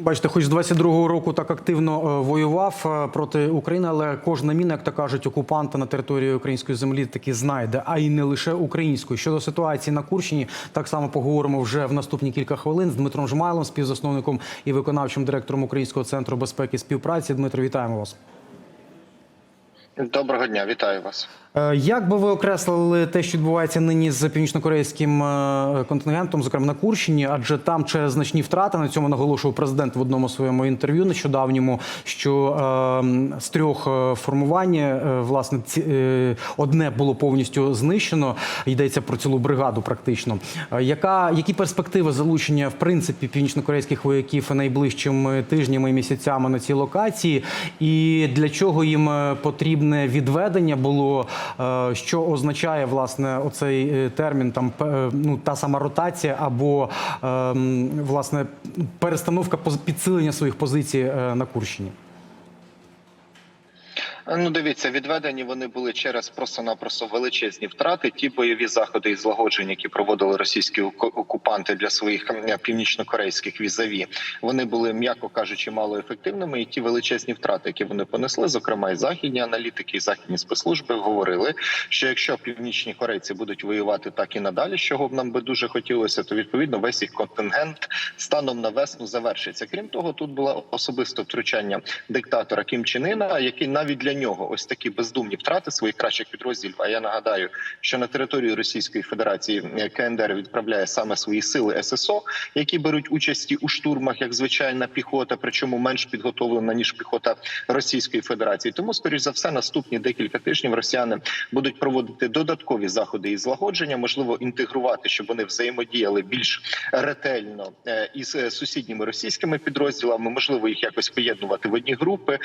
Бачите, хоч з 22-го року так активно е, воював е, проти України, але кожна міна, як то кажуть, окупанта на території української землі таки знайде, а й не лише українською. Щодо ситуації на Курщині, так само поговоримо вже в наступні кілька хвилин з Дмитром Жмайлом, співзасновником і виконавчим директором Українського центру безпеки і співпраці. Дмитро, вітаємо вас. Доброго дня, вітаю вас. Е, Як би ви окреслили те, що відбувається нині з північнокорейським е, контингентом, зокрема на Курщині, адже там через значні втрати на цьому наголошував президент в одному своєму інтерв'ю нещодавньому, що е, з трьох е, формувань е, власне ці, е, одне було повністю знищено. Йдеться про цілу бригаду, практично. Е, Яка які перспективи залучення в принципі північнокорейських вояків найближчими тижнями і місяцями на цій локації, і для чого їм потрібне відведення було? Е, Що означає власне оцей е, термін, там е, ну та сама ротація або е, власне перестановка підсилення своїх позицій на Курщині? Ну, дивіться, відведені вони були через просто-напросто величезні втрати. Ті бойові заходи і злагодження, які проводили російські оку- окупанти для своїх м, північнокорейських візаві, вони були, м'яко кажучи, мало ефективними. І ті величезні втрати, які вони понесли, зокрема і західні аналітики, і західні спецслужби говорили, що якщо північні корейці будуть воювати так і надалі, чого б нам би дуже хотілося, то відповідно весь їх контингент станом на весну завершиться. Крім того, тут було особисте втручання диктатора Кім Чен Ына, який навіть для нього ось такі бездумні втрати своїх кращих підрозділів. А я нагадаю, що на територію Російської Федерації е, КНДР відправляє саме свої сили ССО, які беруть участі у штурмах, як звичайна піхота, причому менш підготовлена ніж піхота Російської Федерації. Тому, скоріш за все, наступні декілька тижнів росіяни будуть проводити додаткові заходи із злагодження, можливо, інтегрувати, щоб вони взаємодіяли більш ретельно е, із е, сусідніми російськими підрозділами. Можливо, їх якось поєднувати в одні групи,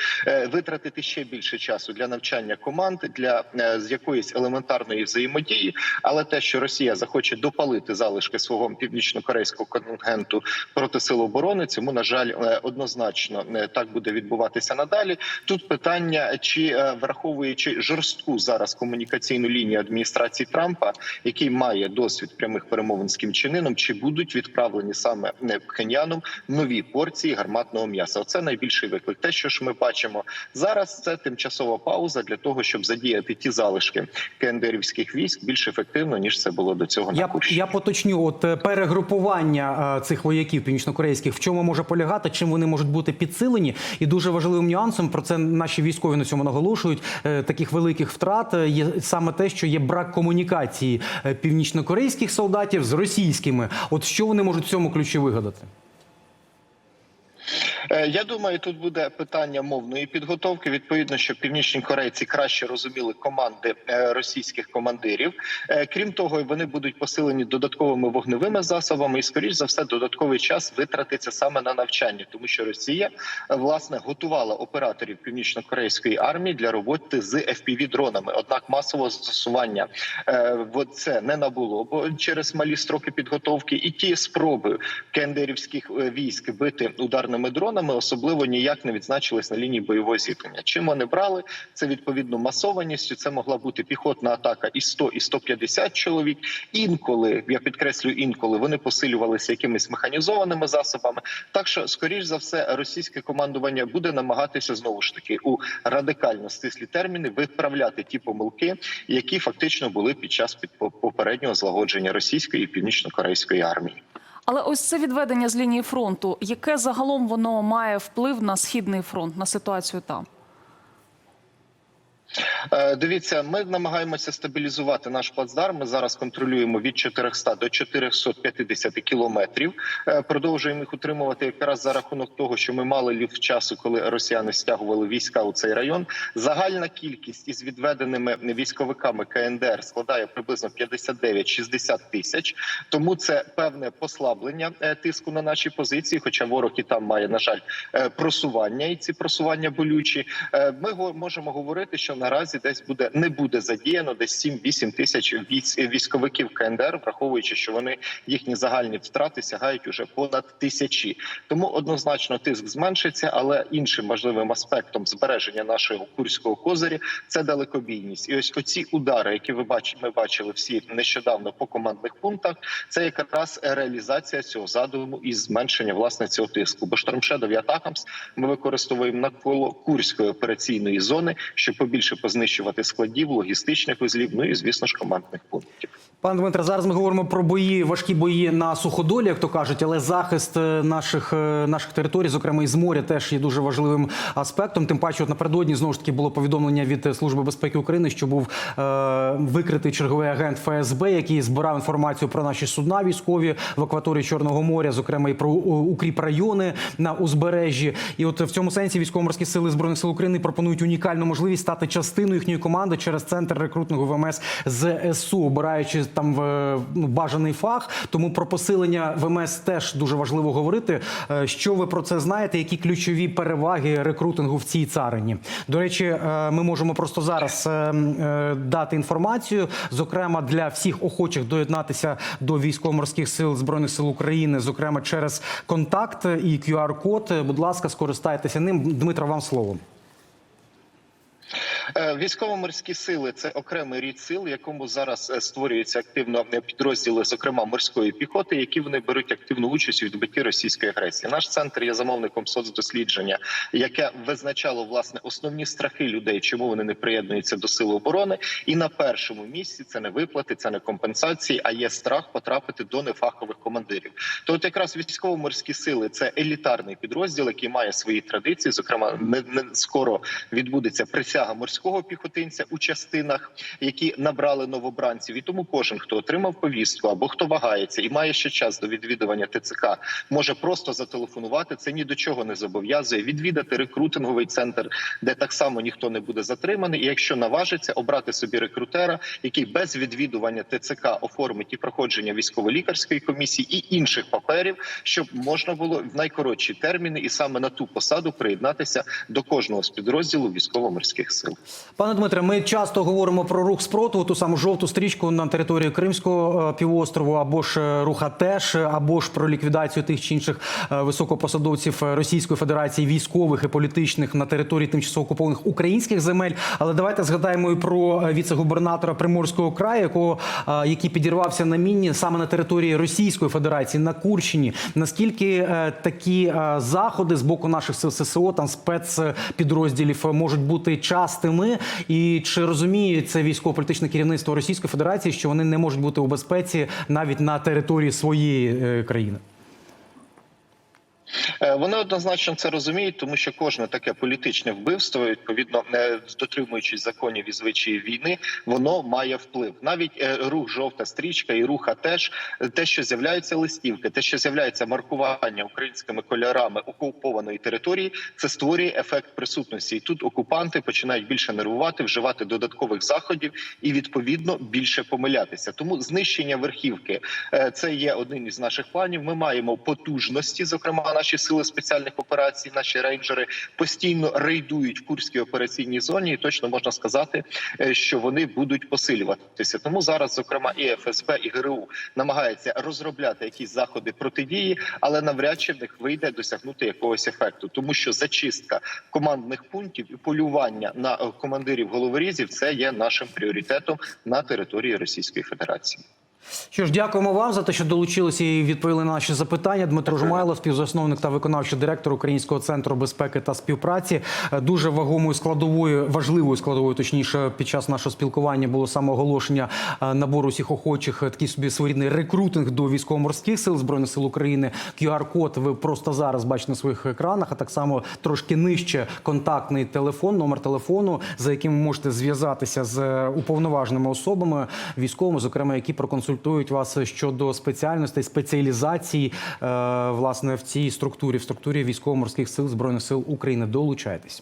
витратити ще більше часу для навчання команд для е, з якоїсь елементарної взаємодії. Але те, що Росія захоче допалити залишки свого північно-корейського контингенту проти сил оборони, цьому на жаль е, однозначно е, так буде відбуватися надалі. Тут питання, чи е, враховуючи жорстку зараз комунікаційну лінію адміністрації Трампа, який має досвід прямих перемовин з Кім Чен чи будуть відправлені саме Пхеньяном нові порції гарматного м'яса? Оце найбільший виклик. Те, що ж ми бачимо зараз, це тимчасова пауза для того, щоб задіяти ті залишки кендерівських військ більш ефективно ніж це було до цього. Я, я поточню, от е, перегрупування е, цих вояків північнокорейських, в чому може полягати, чим вони можуть бути підсилені, і дуже важливим нюансом про це наші військові на цьому наголошують. е, Таких великих втрат є саме те, що є брак комунікації північнокорейських солдатів з російськими. От що вони можуть в цьому ключі вигадати? Е, Я думаю, тут буде питання мовної підготовки. Відповідно, що північні корейці краще розуміли команди е, російських командирів. Е, Крім того, вони будуть посилені додатковими вогневими засобами, і скоріш за все, додатковий час витратиться саме на навчання, тому що Росія власне готувала операторів північно-корейської армії для роботи з fpv дронами. Однак масового застосування це не набуло, бо через малі строки підготовки і ті спроби кендерівських військ бити ударними дронами особливо ніяк не відзначились на лінії бойового зіткнення. Чим вони брали? Це відповідно масованістю. Це могла бути піхотна атака і 100, і 150 чоловік. Інколи я підкреслюю, інколи вони посилювалися якимись механізованими засобами. Так що, скоріш за все, російське командування буде намагатися знову ж таки у радикально стислі терміни виправляти ті помилки, які фактично були під час попереднього злагодження російської і північно-корейської армії. Але ось це відведення з лінії фронту, яке загалом воно має вплив на східний фронт, на ситуацію там? Е, Дивіться, ми намагаємося стабілізувати наш плацдарм. Ми зараз контролюємо від 400 до 450 кілометрів. Е, Продовжуємо їх утримувати якраз за рахунок того, що ми мали люфт часу, коли росіяни стягували війська у цей район. Загальна кількість із відведеними військовиками КНДР складає приблизно 59-60 тисяч. Тому це певне послаблення е, тиску на наші позиції. Хоча ворог і там має на жаль просування, і ці просування болючі. Ми можемо говорити, що наразі десь буде не буде задіяно десь 7-8 тисяч військовиків КНДР, враховуючи, що вони їхні загальні втрати сягають уже понад тисячі. Тому однозначно тиск зменшиться, але іншим важливим аспектом збереження нашого курського козирі це далекобійність. І ось оці удари, які ви бачите, ми бачили всі нещодавно по командних пунктах. Це якраз реалізація цього задуму і зменшення власне цього тиску. Бо штормшедов і Атакамс ми використовуємо навколо курської операційної зони, щоб побільше познищувати складів, логістичних узлів, ну і звісно ж командних пунктів. Пане Дмитре, зараз ми говоримо про бої, важкі бої на суходолі, як то кажуть, але захист е, наших е, наших територій, зокрема із моря, теж є дуже важливим аспектом. Тим паче, от напередодні знову ж таки було повідомлення від е, Служби безпеки України, що був е, викритий черговий агент ФСБ, який збирав інформацію про наші судна військові в акваторії Чорного моря, зокрема і про укріп райони на узбережжі. І от в цьому сенсі військово-морські сили збройних сил України пропонують унікальну можливість стати частиною їхньої команди через центр рекрутингу ВМС ЗСУ, обираючи там в ну, бажаний фах. Тому про посилення ВМС теж дуже важливо говорити. Е, Що ви про це знаєте? Які ключові переваги рекрутингу в цій царині? До речі, е, ми можемо просто зараз е, е, дати інформацію, зокрема для всіх охочих доєднатися до військово-морських сил збройних сил України, зокрема через контакт і QR-код. Будь ласка, скористайтеся ним. Дмитро, вам слово. Е, Військово-морські сили це окремий рід сил, якому зараз е, створюються активно е, підрозділи, зокрема морської піхоти, які вони беруть активну участь у відбитті російської агресії. Наш центр є замовником соцдослідження, яке визначало власне основні страхи людей, чому вони не приєднуються до сил оборони. І на першому місці це не виплати, це не компенсації, а є страх потрапити до нефахових командирів. То от якраз військово-морські сили це елітарний підрозділ, який має свої традиції. Зокрема, не, не скоро відбудеться присяга морського піхотинця у частинах, які набрали новобранців. І тому кожен, хто отримав повістку або хто вагається і має ще час до відвідування ТЦК, може просто зателефонувати. Це ні до чого не зобов'язує відвідати рекрутинговий центр, де так само ніхто не буде затриманий. І якщо наважиться, обрати собі рекрутера, який без відвідування ТЦК оформить і проходження військово-лікарської комісії і інших паперів, щоб можна було в найкоротші терміни і саме на ту посаду приєднатися до кожного з підрозділу військово-морських сил. Пане Дмитре, ми часто говоримо про рух спротиву, ту саму жовту стрічку на території Кримського е, півострову, або ж е, руха ТЕШ, або ж про ліквідацію тих чи інших е, високопосадовців Російської Федерації, військових і політичних на території тимчасово окупованих українських земель. Але давайте згадаємо і про віце-губернатора Приморського краю, якого який підірвався на міні саме на території Російської Федерації на Курщині. Наскільки такі заходи з боку наших ССО, там спецпідрозділів можуть бути частими, і чи розуміє це військово-політичне керівництво Російської Федерації, що вони не можуть бути у безпеці навіть на території своєї е, країни? Е, Вони однозначно це розуміють, тому що кожне таке політичне вбивство, відповідно не дотримуючись законів і звичаїв війни, воно має вплив. Навіть е, рух жовта стрічка і руха теж те, що з'являються листівки, те, що з'являється маркування українськими кольорами окупованої території, це створює ефект присутності. І тут окупанти починають більше нервувати, вживати додаткових заходів і відповідно більше помилятися. Тому знищення верхівки е, це є один із наших планів. Ми маємо потужності, зокрема наші сили спеціальних операцій, наші рейнджери постійно рейдують в курській операційній зоні, і точно можна сказати, е, що вони будуть посилюватися. Тому зараз, зокрема, і ФСБ, і ГРУ намагаються розробляти якісь заходи протидії, але навряд чи в них вийде досягнути якогось ефекту, тому що зачистка командних пунктів і полювання на е, командирів головорізів це є нашим пріоритетом на території Російської Федерації. Що ж, дякуємо вам за те, що долучилися і відповіли на наші запитання. Дмитро Жмайло, співзасновник та виконавчий директор Українського центру безпеки та співпраці. Е, Дуже вагомою складовою, важливою складовою, точніше, під час нашого спілкування було саме оголошення е, набору всіх охочих, е, такий собі своєрідний рекрутинг до військово-морських сил збройних сил України. QR-код ви просто зараз бачите на своїх екранах, а так само трошки нижче контактний телефон, номер телефону, за яким ви можете зв'язатися з уповноваженими особами військовими, зокрема, які проконсультують вас щодо спеціальностей, спеціалізації е, власне в цій структурі, в структурі військово-морських сил збройних сил України. Долучайтесь.